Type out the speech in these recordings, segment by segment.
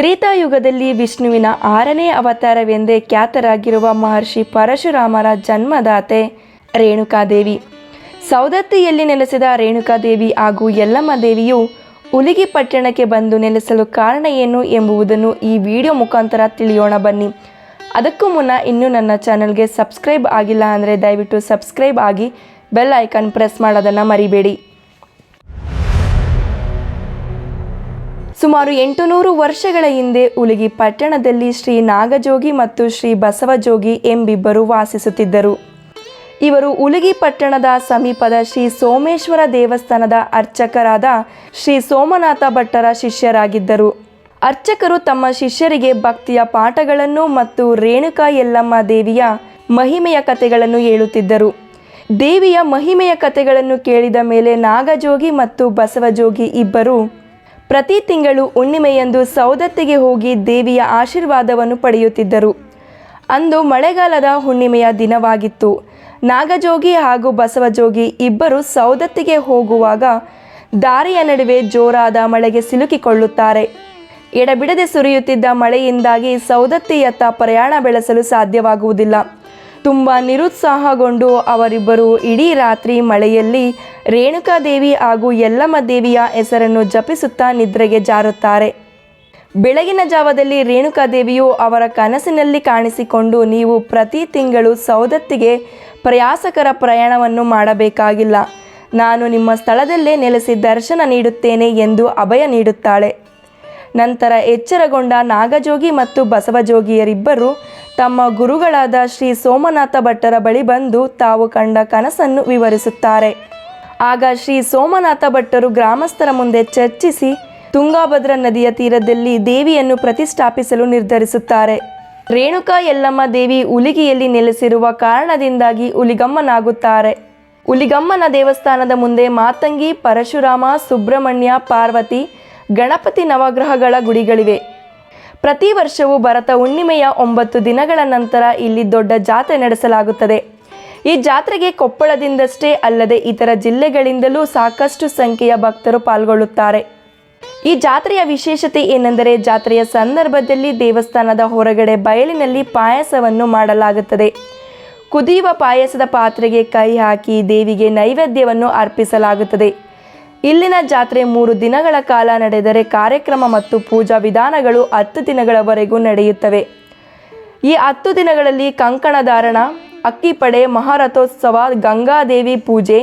ತ್ರೇತಾಯುಗದಲ್ಲಿ ವಿಷ್ಣುವಿನ ಆರನೇ ಅವತಾರವೆಂದೇ ಖ್ಯಾತರಾಗಿರುವ ಮಹರ್ಷಿ ಪರಶುರಾಮರ ಜನ್ಮದಾತೆ ರೇಣುಕಾದೇವಿ. ಸೌದತ್ತಿಯಲ್ಲಿ ನೆಲೆಸಿದ ರೇಣುಕಾದೇವಿ ಹಾಗೂ ಯಲ್ಲಮ್ಮ ದೇವಿಯು ಉಲಿಗಿ ಪಟ್ಟಣಕ್ಕೆ ಬಂದು ನೆಲೆಸಲು ಕಾರಣ ಏನು ಎಂಬುದನ್ನು ಈ ವಿಡಿಯೋ ಮುಖಾಂತರ ತಿಳಿಯೋಣ ಬನ್ನಿ. ಅದಕ್ಕೂ ಮುನ್ನ ಇನ್ನೂ ನನ್ನ ಚಾನಲ್ಗೆ ಸಬ್ಸ್ಕ್ರೈಬ್ ಆಗಿಲ್ಲ ಅಂದರೆ ದಯವಿಟ್ಟು ಸಬ್ಸ್ಕ್ರೈಬ್ ಆಗಿ ಬೆಲ್ ಐಕಾನ್ ಪ್ರೆಸ್ ಮಾಡೋದನ್ನು ಮರಿಬೇಡಿ. ಸುಮಾರು ಎಂಟು ನೂರು ವರ್ಷಗಳ ಹಿಂದೆ ಉಲಗಿ ಪಟ್ಟಣದಲ್ಲಿ ಶ್ರೀ ನಾಗಜೋಗಿ ಮತ್ತು ಶ್ರೀ ಬಸವಜೋಗಿ ಎಂಬಿಬ್ಬರು ವಾಸಿಸುತ್ತಿದ್ದರು. ಇವರು ಉಲಗಿ ಪಟ್ಟಣದ ಸಮೀಪದ ಶ್ರೀ ಸೋಮೇಶ್ವರ ದೇವಸ್ಥಾನದ ಅರ್ಚಕರಾದ ಶ್ರೀ ಸೋಮನಾಥ ಭಟ್ಟರ ಶಿಷ್ಯರಾಗಿದ್ದರು. ಅರ್ಚಕರು ತಮ್ಮ ಶಿಷ್ಯರಿಗೆ ಭಕ್ತಿಯ ಪಾಠಗಳನ್ನು ಮತ್ತು ರೇಣುಕಾ ಯಲ್ಲಮ್ಮ ದೇವಿಯ ಮಹಿಮೆಯ ಕಥೆಗಳನ್ನು ಹೇಳುತ್ತಿದ್ದರು. ದೇವಿಯ ಮಹಿಮೆಯ ಕಥೆಗಳನ್ನು ಕೇಳಿದ ಮೇಲೆ ನಾಗಜೋಗಿ ಮತ್ತು ಬಸವಜೋಗಿ ಇಬ್ಬರು ಪ್ರತಿ ತಿಂಗಳು ಹುಣ್ಣಿಮೆಯಂದು ಸೌದತ್ತಿಗೆ ಹೋಗಿ ದೇವಿಯ ಆಶೀರ್ವಾದವನ್ನು ಪಡೆಯುತ್ತಿದ್ದರು. ಅಂದು ಮಳೆಗಾಲದ ಹುಣ್ಣಿಮೆಯ ದಿನವಾಗಿತ್ತು. ನಾಗಜೋಗಿ ಹಾಗೂ ಬಸವಜೋಗಿ ಇಬ್ಬರು ಸೌದತ್ತಿಗೆ ಹೋಗುವಾಗ ದಾರಿಯ ನಡುವೆ ಜೋರಾದ ಮಳೆಗೆ ಸಿಲುಕಿಕೊಳ್ಳುತ್ತಾರೆ. ಎಡಬಿಡದೆ ಸುರಿಯುತ್ತಿದ್ದ ಮಳೆಯಿಂದಾಗಿ ಸೌದತ್ತಿಯತ್ತ ಪ್ರಯಾಣ ಬೆಳೆಸಲು ಸಾಧ್ಯವಾಗುವುದಿಲ್ಲ. ತುಂಬ ನಿರುತ್ಸಾಹಗೊಂಡು ಅವರಿಬ್ಬರು ಇಡೀ ರಾತ್ರಿ ಮಳೆಯಲ್ಲಿ ರೇಣುಕಾದೇವಿ ಹಾಗೂ ಯಲ್ಲಮ್ಮ ದೇವಿಯ ಹೆಸರನ್ನು ಜಪಿಸುತ್ತಾ ನಿದ್ರೆಗೆ ಜಾರುತ್ತಾರೆ. ಬೆಳಗಿನ ಜಾವದಲ್ಲಿ ರೇಣುಕಾದೇವಿಯು ಅವರ ಕನಸಿನಲ್ಲಿ ಕಾಣಿಸಿಕೊಂಡು ನೀವು ಪ್ರತಿ ತಿಂಗಳು ಸೌದತ್ತಿಗೆ ಪ್ರಯಾಸಕರ ಪ್ರಯಾಣವನ್ನು ಮಾಡಬೇಕಾಗಿಲ್ಲ. ನಾನು ನಿಮ್ಮ ಸ್ಥಳದಲ್ಲೇ ನೆಲೆಸಿ ದರ್ಶನ ನೀಡುತ್ತೇನೆ ಎಂದು ಅಭಯ ನೀಡುತ್ತಾಳೆ. ನಂತರ ಎಚ್ಚರಗೊಂಡ ನಾಗಜೋಗಿ ಮತ್ತು ಬಸವಜೋಗಿಯರಿಬ್ಬರು ತಮ್ಮ ಗುರುಗಳಾದ ಶ್ರೀ ಸೋಮನಾಥ ಭಟ್ಟರ ಬಳಿ ಬಂದು ತಾವು ಕಂಡ ಕನಸನ್ನು ವಿವರಿಸುತ್ತಾರೆ. ಆಗ ಶ್ರೀ ಸೋಮನಾಥ ಭಟ್ಟರು ಗ್ರಾಮಸ್ಥರ ಮುಂದೆ ಚರ್ಚಿಸಿ ತುಂಗಾಭದ್ರಾ ನದಿಯ ತೀರದಲ್ಲಿ ದೇವಿಯನ್ನು ಪ್ರತಿಷ್ಠಾಪಿಸಲು ನಿರ್ಧರಿಸುತ್ತಾರೆ. ರೇಣುಕಾ ಯಲ್ಲಮ್ಮ ದೇವಿ ಉಲಿಗಿಯಲ್ಲಿ ನೆಲೆಸಿರುವ ಕಾರಣದಿಂದಾಗಿ ಉಲಿಗಮ್ಮನಾಗುತ್ತಾರೆ. ಉಲಿಗಮ್ಮನ ದೇವಸ್ಥಾನದ ಮುಂದೆ ಮಾತಂಗಿ, ಪರಶುರಾಮ, ಸುಬ್ರಹ್ಮಣ್ಯ, ಪಾರ್ವತಿ, ಗಣಪತಿ ನವಗ್ರಹಗಳ ಗುಡಿಗಳಿವೆ. ಪ್ರತಿ ವರ್ಷವೂ ಭರತ ಹುಣ್ಣಿಮೆಯ ಒಂಬತ್ತು ದಿನಗಳ ನಂತರ ಇಲ್ಲಿ ದೊಡ್ಡ ಜಾತ್ರೆ ನಡೆಸಲಾಗುತ್ತದೆ. ಈ ಜಾತ್ರೆಗೆ ಕೊಪ್ಪಳದಿಂದಷ್ಟೇ ಅಲ್ಲದೆ ಇತರ ಜಿಲ್ಲೆಗಳಿಂದಲೂ ಸಾಕಷ್ಟು ಸಂಖ್ಯೆಯ ಭಕ್ತರು ಪಾಲ್ಗೊಳ್ಳುತ್ತಾರೆ. ಈ ಜಾತ್ರೆಯ ವಿಶೇಷತೆ ಏನೆಂದರೆ ಜಾತ್ರೆಯ ಸಂದರ್ಭದಲ್ಲಿ ದೇವಸ್ಥಾನದ ಹೊರಗಡೆ ಬಯಲಿನಲ್ಲಿ ಪಾಯಸವನ್ನು ಮಾಡಲಾಗುತ್ತದೆ. ಕುದಿಯುವ ಪಾಯಸದ ಪಾತ್ರೆಗೆ ಕೈ ಹಾಕಿ ದೇವಿಗೆ ನೈವೇದ್ಯವನ್ನು ಅರ್ಪಿಸಲಾಗುತ್ತದೆ. ಇಲ್ಲಿನ ಜಾತ್ರೆ ಮೂರು ದಿನಗಳ ಕಾಲ ನಡೆದರೆ ಕಾರ್ಯಕ್ರಮ ಮತ್ತು ಪೂಜಾ ವಿಧಾನಗಳು ಹತ್ತು ದಿನಗಳವರೆಗೂ ನಡೆಯುತ್ತವೆ. ಈ ಹತ್ತು ದಿನಗಳಲ್ಲಿ ಕಂಕಣಧಾರಣ ಅಕ್ಕಿಪಡೆ ಮಹಾರಥೋತ್ಸವ, ಗಂಗಾದೇವಿ ಪೂಜೆ,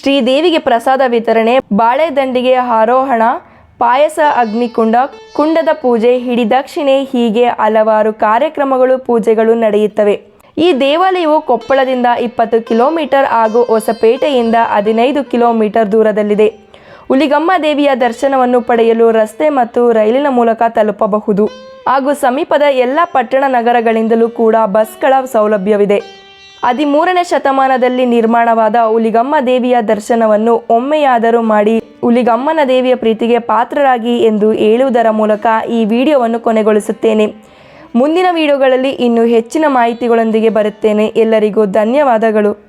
ಶ್ರೀದೇವಿಗೆ ಪ್ರಸಾದ ವಿತರಣೆ ಬಾಳೆದಂಡಿಗೆ ಆರೋಹಣ, ಪಾಯಸ, ಅಗ್ನಿಕುಂಡ, ಕುಂಡದ ಪೂಜೆ ಹಿಡಿದಕ್ಷಿಣೆ ಹೀಗೆ ಹಲವಾರು ಕಾರ್ಯಕ್ರಮಗಳು, ಪೂಜೆಗಳು ನಡೆಯುತ್ತವೆ. ಈ ದೇವಾಲಯವು ಕೊಪ್ಪಳದಿಂದ ಇಪ್ಪತ್ತು ಕಿಲೋಮೀಟರ್ ಹಾಗೂ ಹೊಸಪೇಟೆಯಿಂದ ಹದಿನೈದು ಕಿಲೋಮೀಟರ್ ದೂರದಲ್ಲಿದೆ. ಹುಲಿಗಮ್ಮ ದೇವಿಯ ದರ್ಶನವನ್ನು ಪಡೆಯಲು ರಸ್ತೆ ಮತ್ತು ರೈಲಿನ ಮೂಲಕ ತಲುಪಬಹುದು. ಹಾಗೂ ಸಮೀಪದ ಎಲ್ಲ ಪಟ್ಟಣ ನಗರಗಳಿಂದಲೂ ಕೂಡ ಬಸ್ಗಳ ಸೌಲಭ್ಯವಿದೆ. ಹದಿಮೂರನೇ ಶತಮಾನದಲ್ಲಿ ನಿರ್ಮಾಣವಾದ ಹುಲಿಗಮ್ಮ ದೇವಿಯ ದರ್ಶನವನ್ನು ಒಮ್ಮೆಯಾದರೂ ಮಾಡಿ ಹುಲಿಗಮ್ಮನ ದೇವಿಯ ಪ್ರೀತಿಗೆ ಪಾತ್ರರಾಗಿ ಎಂದು ಹೇಳುವುದರ ಮೂಲಕ ಈ ವಿಡಿಯೋವನ್ನು ಕೊನೆಗೊಳಿಸುತ್ತೇನೆ. ಮುಂದಿನ ವಿಡಿಯೋಗಳಲ್ಲಿ ಇನ್ನೂ ಹೆಚ್ಚಿನ ಮಾಹಿತಿಗಳೊಂದಿಗೆ ಬರುತ್ತೇನೆ. ಎಲ್ಲರಿಗೂ ಧನ್ಯವಾದಗಳು.